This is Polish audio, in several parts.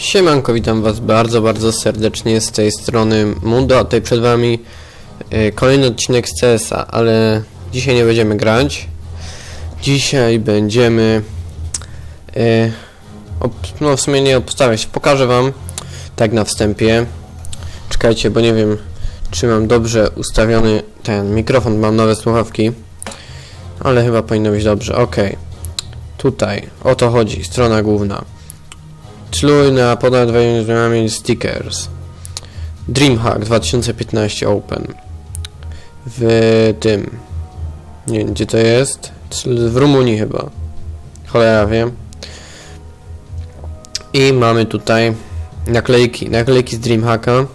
Siemanko, witam was bardzo, bardzo serdecznie z tej strony Mundo, a tutaj przed wami e, kolejny odcinek z CS-a, ale dzisiaj nie będziemy grać. Dzisiaj będziemy ob, no w sumie nie obstawiać, pokażę wam tak na wstępie. Czekajcie, bo nie wiem czy mam dobrze ustawiony ten mikrofon, mam nowe słuchawki, ale chyba powinno być dobrze, ok. Tutaj, o to chodzi, strona główna. Celuj na ponad 20 zmianami stickers. Dreamhack 2015 Open. W tym. Nie wiem gdzie to jest. W Rumunii chyba. Cholera wiem. I mamy tutaj naklejki. Naklejki z Dreamhacka.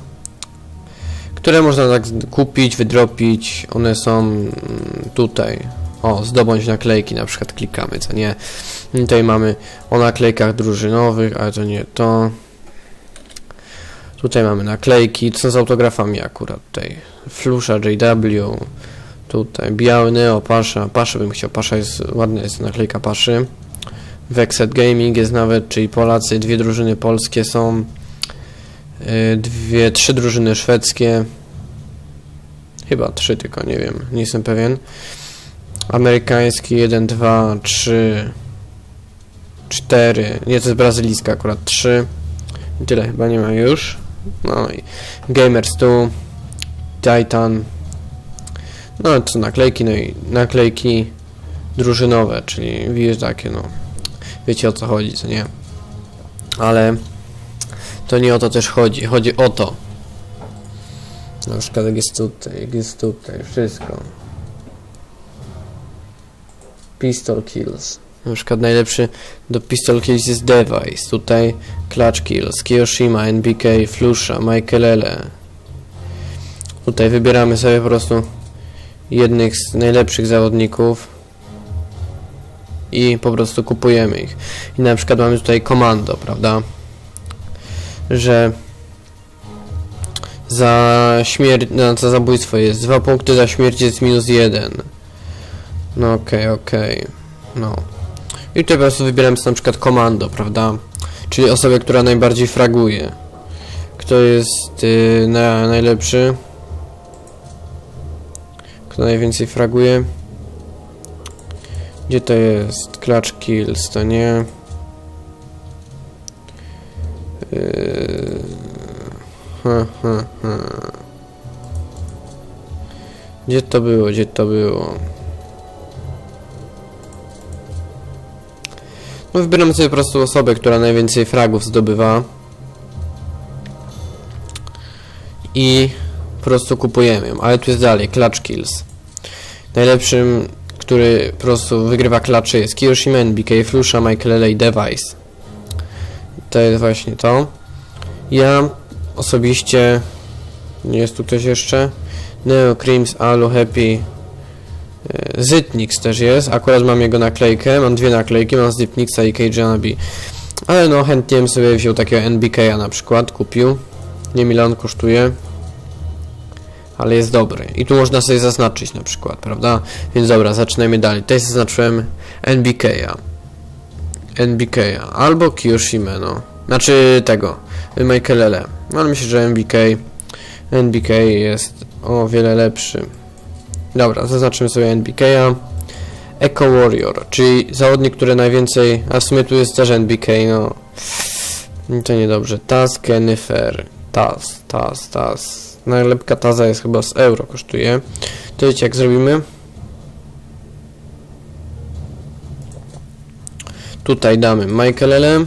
Które można tak kupić, wydropić. One są mm, tutaj. O, zdobądź naklejki, na przykład klikamy, co nie. I Tutaj mamy o naklejkach drużynowych, ale to nie to. Tutaj mamy naklejki, co z autografami akurat tutaj. Flusza, JW, tutaj biały Neo, Pasza, Paszy bym chciał, Pasza jest, ładna jest naklejka Paszy. Vexed Gaming jest nawet, czyli Polacy, dwie drużyny polskie są, yy, dwie, trzy drużyny szwedzkie. Chyba trzy tylko, nie wiem, nie jestem pewien. Amerykański 1, 2, 3, 4. Nie, to jest brazylijska akurat 3. I tyle chyba nie ma już. No i Gamers tu, Titan. No to naklejki, no i naklejki drużynowe, czyli widzisz takie no. Wiecie o co chodzi, co nie? Ale to nie o to też chodzi. Chodzi o to. Na przykład jak jest tutaj, jak jest tutaj, wszystko. Pistol Kills. Na przykład najlepszy do Pistol Kills jest Device. Tutaj Clutch Kills, Kiyoshima, NBK, Flusha, Michaelele. Tutaj wybieramy sobie po prostu jednych z najlepszych zawodników i po prostu kupujemy ich. I na przykład mamy tutaj komando, prawda? Że za śmierć, no, za zabójstwo jest 2 punkty, za śmierć jest minus 1. No okej, okej. No. I tutaj po prostu wybieram sobie na przykład komando, prawda? Czyli osobę, która najbardziej fraguje. Kto jest y, na, najlepszy? Kto najwięcej fraguje? Gdzie to jest? Clutch Kills, to nie. Yy... Ha, ha, ha. Gdzie to było? Gdzie to było? No wybieram sobie po prostu osobę, która najwięcej fragów zdobywa. I po prostu kupujemy ją. Ale tu jest dalej, Clutch Kills. Najlepszym, który po prostu wygrywa klacze jest Kiyoshima, NBK, Flusha, Michael i Device. To jest właśnie to. Ja osobiście... Nie jest tu ktoś jeszcze? Neo, Creams, Alu, Happy, Zytnix też jest, akurat mam jego naklejkę, mam dwie naklejki, mam Zytnixa i Kajana B. Ale no chętnie bym sobie wziął takiego NBK'a na przykład, kupił. Nie wiem ile on kosztuje. Ale jest dobry. I tu można sobie zaznaczyć na przykład, prawda? Więc dobra, zaczynajmy dalej. Tutaj zaznaczyłem NBK'a. NBK'a. Albo Kiyoshima, no. Znaczy tego. Michaelele. No ale myślę, że NBK NBK jest o wiele lepszy. Dobra, zaznaczymy sobie NBK'a. Eco Warrior, czyli zawodnik, który najwięcej... A w sumie tu jest też NBK, no... To niedobrze. Taz, Kennifer. Taz, Taz, Taz. Najlepka Taza jest chyba z euro kosztuje. To wiecie jak zrobimy? Tutaj damy Michaelele.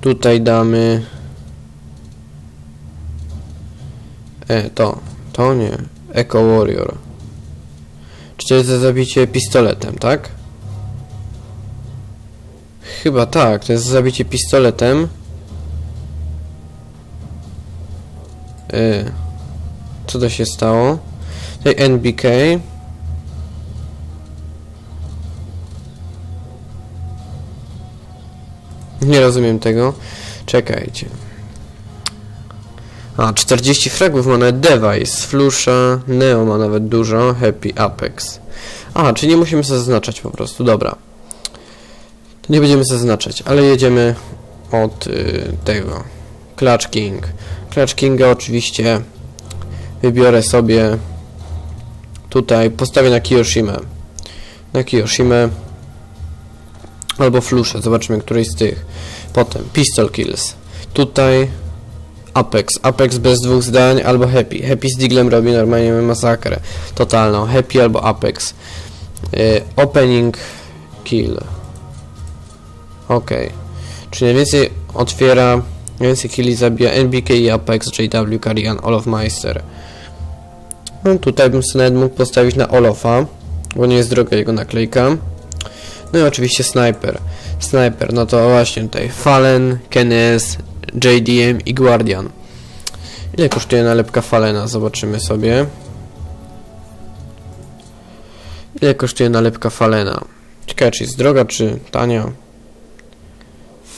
Tutaj damy... E, to. To nie. Eco Warrior. To jest za zabicie pistoletem, tak? Chyba tak, to jest za zabicie pistoletem. Yy. Co to się stało? Tutaj NBK. Nie rozumiem tego. Czekajcie. A, 40 fragów ma nawet Device, Flusha, Neo ma nawet dużo, Happy, Apex. A, czyli nie musimy zaznaczać po prostu, dobra. To nie będziemy zaznaczać, ale jedziemy od y, tego Clutch King. Clutch Kinga oczywiście wybiorę sobie tutaj, postawię na Kiyoshimę. Na Kiyoshimę albo Fluszę, zobaczymy któryś z tych. Potem Pistol Kills. Tutaj Apex. Apex bez dwóch zdań albo Happy. Happy z Diglem robi normalnie masakrę totalną. Happy albo Apex. Y, opening Kill. Ok. Czyli najwięcej otwiera, najwięcej killi zabija NBK i Apex, JW, Carrigan, Olof Meister. No tutaj bym sobie mógł postawić na Olofa, bo nie jest droga jego naklejka. No i oczywiście Sniper. Sniper, no to właśnie tutaj Fallen, Kenes, JDM i Guardian. Ile kosztuje nalepka Falena? Zobaczymy sobie. Ile kosztuje nalepka Falena? Ciekawe, czy jest droga, czy tania?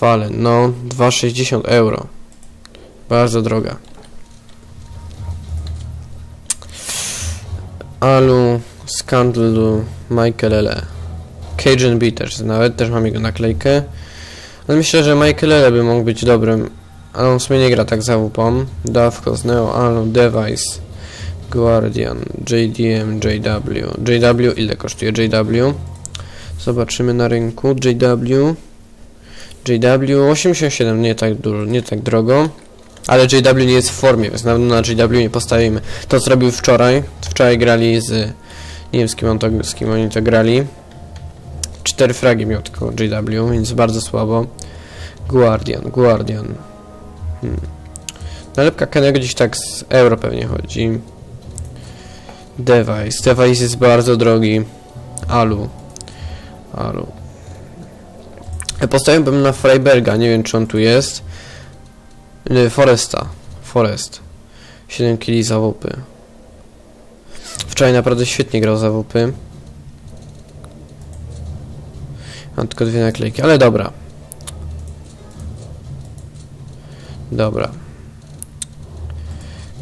Fallen, no 2,60 euro. Bardzo droga. Alu, Scandal, Michael L. Cajun Beaters, nawet też mam jego naklejkę. Ale myślę, że Michael L. by mógł być dobrym, ale on w sumie nie gra tak za WP. Dawkos, Neo, Alu, Device, Guardian, JDM, JW. JW, ile kosztuje JW? Zobaczymy na rynku. JW. JW 87, nie tak dużo, nie tak drogo. Ale JW nie jest w formie, więc na pewno na JW nie postawimy. To zrobił wczoraj. Wczoraj grali z. Nie wiem z kim, on to, z kim oni to grali. Cztery fragi miał tylko JW, więc bardzo słabo. Guardian, Guardian. Hmm. Nalepka Kennego gdzieś tak z euro pewnie chodzi. Device. Device jest bardzo drogi. Alu. Alu. Ja Postawiłbym na Freiberga, nie wiem czy on tu jest. Nie, Foresta. Forest. 7 kili za. Wczoraj naprawdę świetnie grał za. Mam tylko dwie naklejki, ale dobra. Dobra.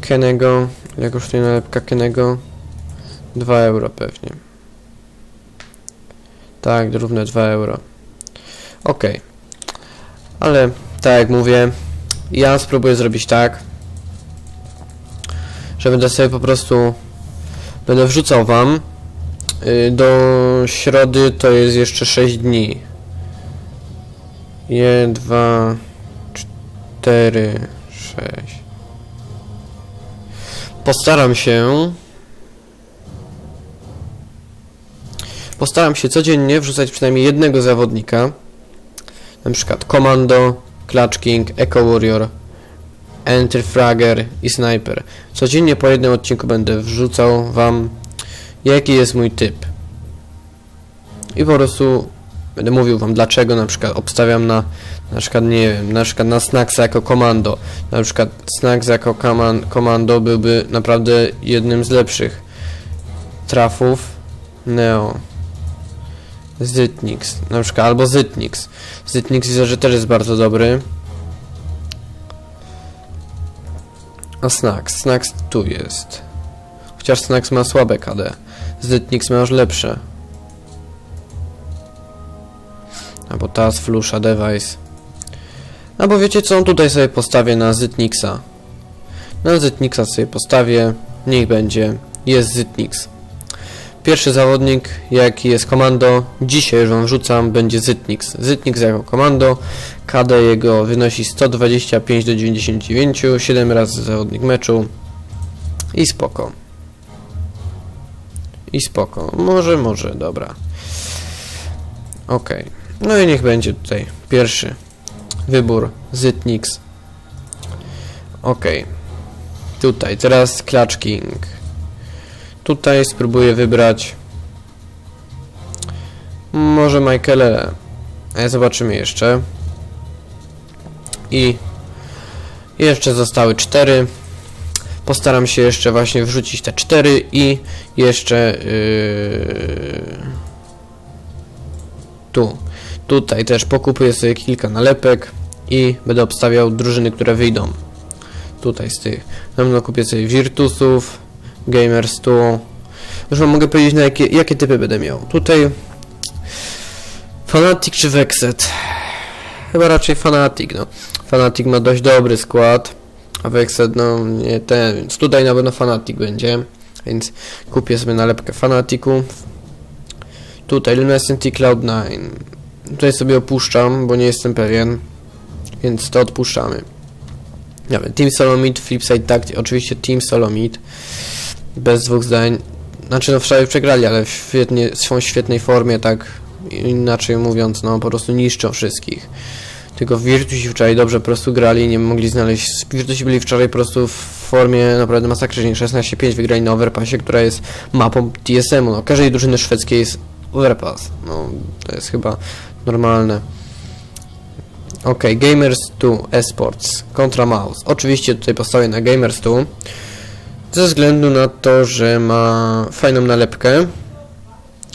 Kenego. Ile kosztuje nalepka Kenego? 2 euro pewnie. Tak, równe 2 euro. Ok. Ale tak jak mówię, ja spróbuję zrobić tak, że będę sobie po prostu będę wrzucał wam y, do środy to jest jeszcze 6 dni. 1, 2, 4, 6. Postaram się Postaram się codziennie wrzucać przynajmniej jednego zawodnika. Na przykład Komando, Clutch King, Echo Warrior, Enter Fragger i Sniper. Codziennie po jednym odcinku będę wrzucał wam jaki jest mój typ. I po prostu będę mówił wam dlaczego na przykład obstawiam na na przykład nie wiem, na przykład na Snacksa jako komando. Na przykład Snacks jako komando byłby naprawdę jednym z lepszych trafów. Neo. Zytnix, na przykład, albo Zytnix. Zytnix widzę, że też jest bardzo dobry. A Snacks, Snacks tu jest. Chociaż Snacks ma słabe KD. Zytnix ma już lepsze. Albo Taz, Flusha, Device. Albo wiecie co, tutaj sobie postawię na Zytnixa. Na Zytnixa sobie postawię, niech będzie, jest Zytnix. Pierwszy zawodnik, jaki jest komando, dzisiaj już wam wrzucam, będzie Zytnix. Zytnix jako komando, KD jego wynosi 125 do 99, 7 razy zawodnik meczu i spoko. I spoko. Może, może, dobra. Ok. No i niech będzie tutaj pierwszy wybór Zytnix. Ok. Tutaj, teraz Clutch King. Tutaj spróbuję wybrać może Michaelele. Zobaczymy jeszcze. I jeszcze zostały cztery. Postaram się jeszcze właśnie wrzucić te cztery i jeszcze yy, tu. Tutaj też pokupuję sobie kilka nalepek i będę obstawiał drużyny, które wyjdą. Tutaj z tych. Na pewno kupię sobie Virtusów, Gamers tu. Już wam mogę powiedzieć na jakie, jakie typy będę miał. Tutaj Fanatic czy Vexet? chyba raczej Fanatic, no. Fanatic ma dość dobry skład, a Vexed, no, nie ten, więc tutaj na pewno Fanatic będzie, więc kupię sobie nalepkę Fanatiku. Tutaj Luminescent i Cloud9. Tutaj sobie opuszczam, bo nie jestem pewien, więc to odpuszczamy. Dobra, Team Solomid, Flipside Tactics, oczywiście Team Solomid, bez dwóch zdań. Znaczy, no wczoraj przegrali, ale w świetnie, w świetnej formie, tak inaczej mówiąc, no po prostu niszczą wszystkich. Tylko Virtusi wczoraj dobrze po prostu grali, nie mogli znaleźć. Virtusi byli wczoraj po prostu w formie naprawdę masakrycznie. 16-5 wygrali na Overpassie, która jest mapą TSM-u. No, każdej drużyny szwedzkiej jest Overpass. No, to jest chyba normalne. Ok, Gamers 2 Esports kontra Mouse. Oczywiście tutaj postawię na Gamers 2 ze względu na to, że ma fajną nalepkę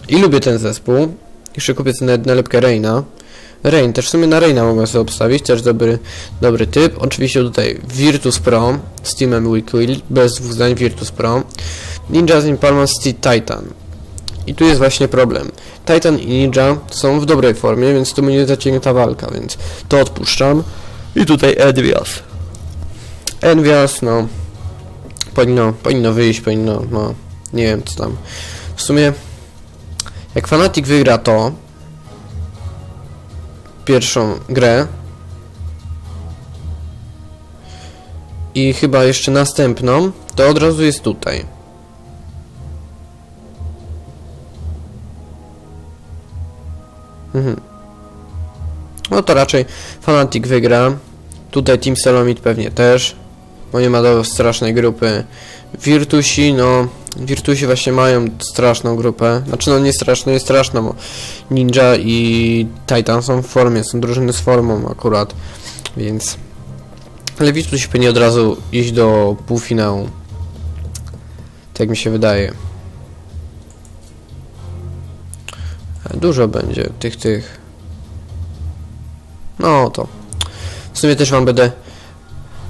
i lubię ten zespół. Jeszcze kupię sobie nalepkę Reina. Rain, też w sumie na Reina mogę sobie obstawić, też dobry, dobry typ. Oczywiście tutaj Virtus Pro z Teamem Weekwill, bez dwóch zdań Virtus Pro. Ninja z Impalma Steed Titan. I tu jest właśnie problem. Titan i Ninja są w dobrej formie, więc to będzie zacięta walka, więc to odpuszczam. I tutaj Envias. Envias, no, powinno, powinno wyjść, powinno, no, nie wiem co tam. W sumie, jak Fnatic wygra to, pierwszą grę, i chyba jeszcze następną, to od razu jest tutaj. Mhm. No to raczej Fnatic wygra. Tutaj Team Solomid pewnie też, bo nie ma do strasznej grupy. Virtusi, no Virtusi właśnie mają straszną grupę. Znaczy no nie straszną, jest straszna, bo Ninja i Titan są w formie, są drużyny z formą akurat, więc... Ale Virtusi powinni od razu iść do półfinału. Tak mi się wydaje. Dużo będzie tych, tych. No to. W sumie też wam będę...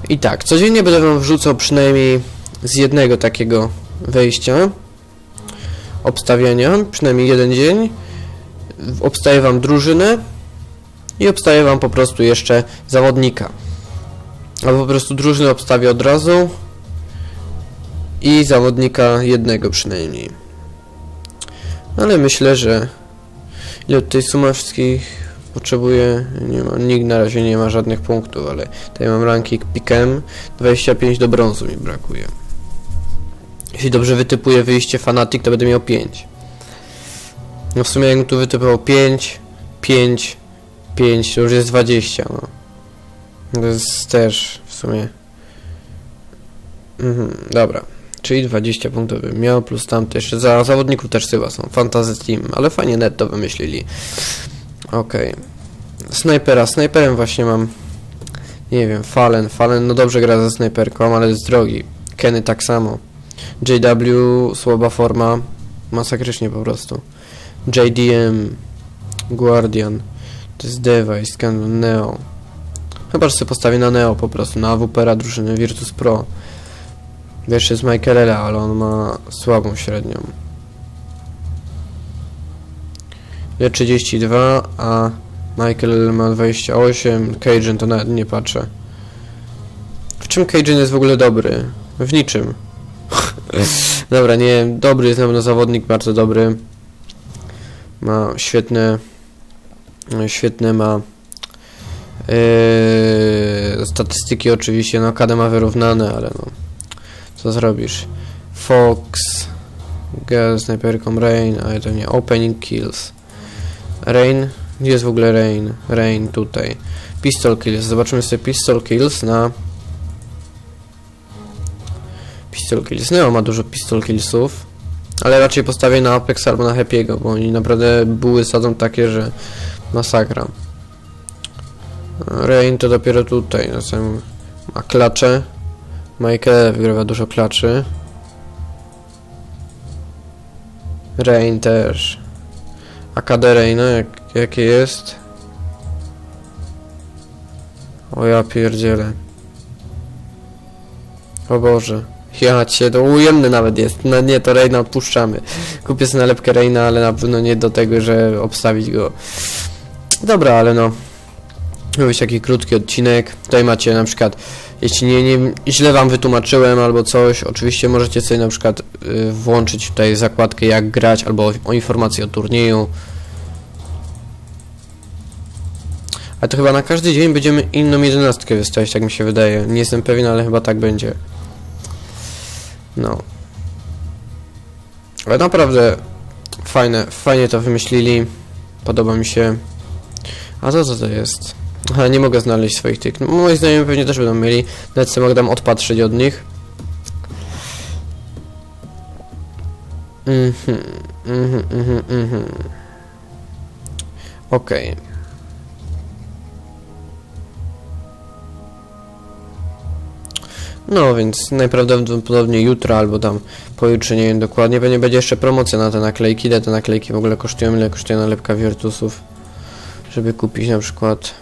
I tak, codziennie będę wam wrzucał przynajmniej z jednego takiego wejścia, obstawiania, przynajmniej jeden dzień. Obstawię wam drużynę i obstawię wam po prostu jeszcze zawodnika. Albo po prostu drużynę obstawię od razu i zawodnika jednego przynajmniej. Ale myślę, że ile tutaj suma wszystkich potrzebuje, nie ma, nikt na razie nie ma żadnych punktów, ale tutaj mam ranking pikem, 25 do brązu mi brakuje. Jeśli dobrze wytypuję wyjście Fanatic, to będę miał 5. No w sumie jakbym tu wytypował 5, 5, 5, to już jest 20, no. To jest też w sumie... Mhm, dobra. Czyli 20 punktów bym miał, plus tam też, za zawodników też chyba są, Fantasy Team, ale fajnie net to wymyślili. Okej. Snajpera, snajperem właśnie mam, nie wiem, Fallen, Fallen no dobrze gra ze snajperką, ale jest drogi. Kenny tak samo. JW, słaba forma, masakrycznie po prostu. JDM, Guardian, to jest Device, Canon Neo. Chyba, że sobie postawię na Neo po prostu, na AWP drużyny Virtus Pro. Wiesz, jest Michaelele, ale on ma słabą średnią. Ja 32, a Michael ma 28, Cajun to nawet nie patrzę. W czym Cajun jest w ogóle dobry? W niczym. Dobra, nie, dobry jest na pewno zawodnik, bardzo dobry. Ma świetne, świetne ma yy, statystyki oczywiście, no KD ma wyrównane, ale no, co zrobisz? Fox, Girl, snajperką Rain, ale to nie, opening kills. Rain, gdzie jest w ogóle Rain? Rain tutaj. Pistol kills, zobaczymy sobie pistol kills na Pistol Kills. Neo ma dużo Pistol Killsów, ale raczej postawię na Apex albo na Happy'ego, bo oni naprawdę były sadzą takie, że masakra. Rain to dopiero tutaj, na samym ma klacze. Michael wygrywa dużo klaczy. Rain też. A KD Raina, jak, jakie jest? O ja pierdzielę. O Boże. Ja cię, to ujemny nawet jest. No nie, to Reina odpuszczamy. Kupię sobie nalepkę Reina, ale na pewno nie do tego, że obstawić go. Dobra, ale no. robić taki krótki odcinek. Tutaj macie na przykład, jeśli nie, nie źle wam wytłumaczyłem albo coś, oczywiście możecie sobie na przykład y, włączyć tutaj zakładkę jak grać albo o, o informacje o turnieju. A to chyba na każdy dzień będziemy inną jedenastkę wystawiać, tak mi się wydaje. Nie jestem pewien, ale chyba tak będzie. No. Ale naprawdę fajne, fajnie to wymyślili. Podoba mi się. A to co to jest? Aha, nie mogę znaleźć swoich tych. No, moi znajomi pewnie też będą mieli. Nawet sobie mogę tam odpatrzeć od nich. Mhm, mhm, mhm, mhm. Okej. No więc najprawdopodobniej jutro albo tam pojutrze, nie wiem dokładnie, pewnie będzie jeszcze promocja na te naklejki. Ile te naklejki w ogóle kosztują? Ile kosztuje nalepka Virtusów? Żeby kupić na przykład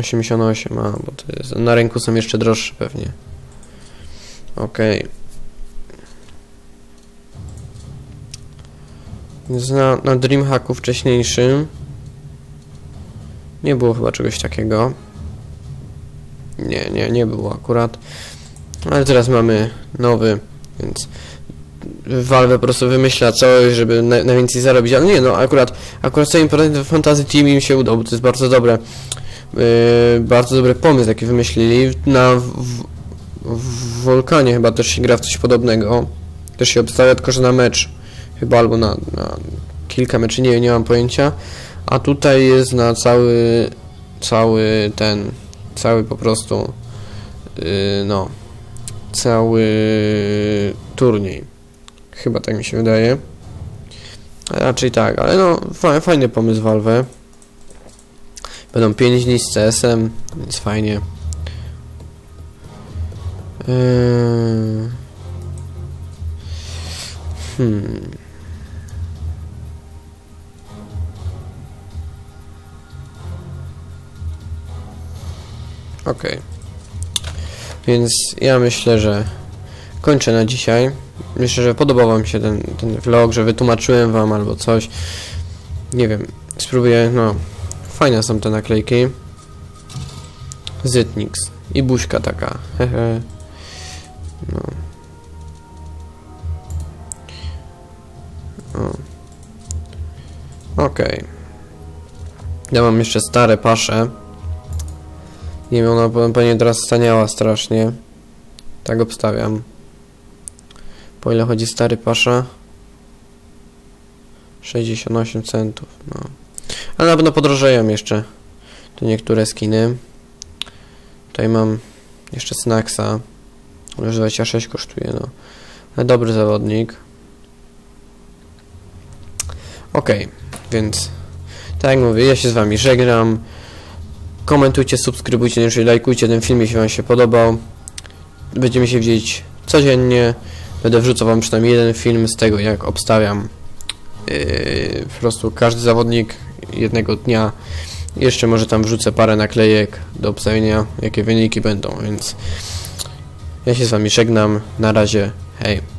88, a bo to jest, na rynku są jeszcze droższe pewnie. Okej. Więc na, na Dreamhacku wcześniejszym nie było chyba czegoś takiego. Nie, nie, nie było akurat. Ale teraz mamy nowy, więc Valve po prostu wymyśla coś, żeby na, najwięcej zarobić, ale nie, no akurat, akurat co im Fantasy Team im się udało, bo to jest bardzo dobre, bardzo dobry pomysł, jaki wymyślili. Na w, w, w Volcanie chyba też się gra w coś podobnego, też się obstawia, tylko że na mecz, chyba albo na, na kilka meczy, nie, nie mam pojęcia, a tutaj jest na cały, cały ten, cały po prostu, yy, no, cały turniej. Chyba tak mi się wydaje. Raczej tak, ale no, fa fajny pomysł Valve. Będą 5 dni z CS-em, więc fajnie. Yy... Hmm. Okej. Więc ja myślę, że kończę na dzisiaj. Myślę, że podobał wam się ten, ten vlog, że wytłumaczyłem wam albo coś. Nie wiem, spróbuję, no. Fajne są te naklejki. Zytnix. I buźka taka. Hehe. No. Okej. Ja mam jeszcze stare pasze. Nie wiem, ona pewnie teraz staniała strasznie. Tak obstawiam. Po ile chodzi stary pasza? 68 centów, no. Ale na pewno podrożeją jeszcze te niektóre skiny. Tutaj mam jeszcze Snacksa. Już 26 kosztuje, no. Ale dobry zawodnik. Okej, więc tak jak mówię, ja się z wami żegnam. Komentujcie, subskrybujcie, jeżeli lajkujcie ten film, jeśli wam się podobał. Będziemy się widzieć codziennie. Będę wrzucał wam przynajmniej jeden film z tego, jak obstawiam yy, po prostu każdy zawodnik jednego dnia. Jeszcze może tam wrzucę parę naklejek do obstawienia, jakie wyniki będą, więc ja się z wami żegnam. Na razie, hej.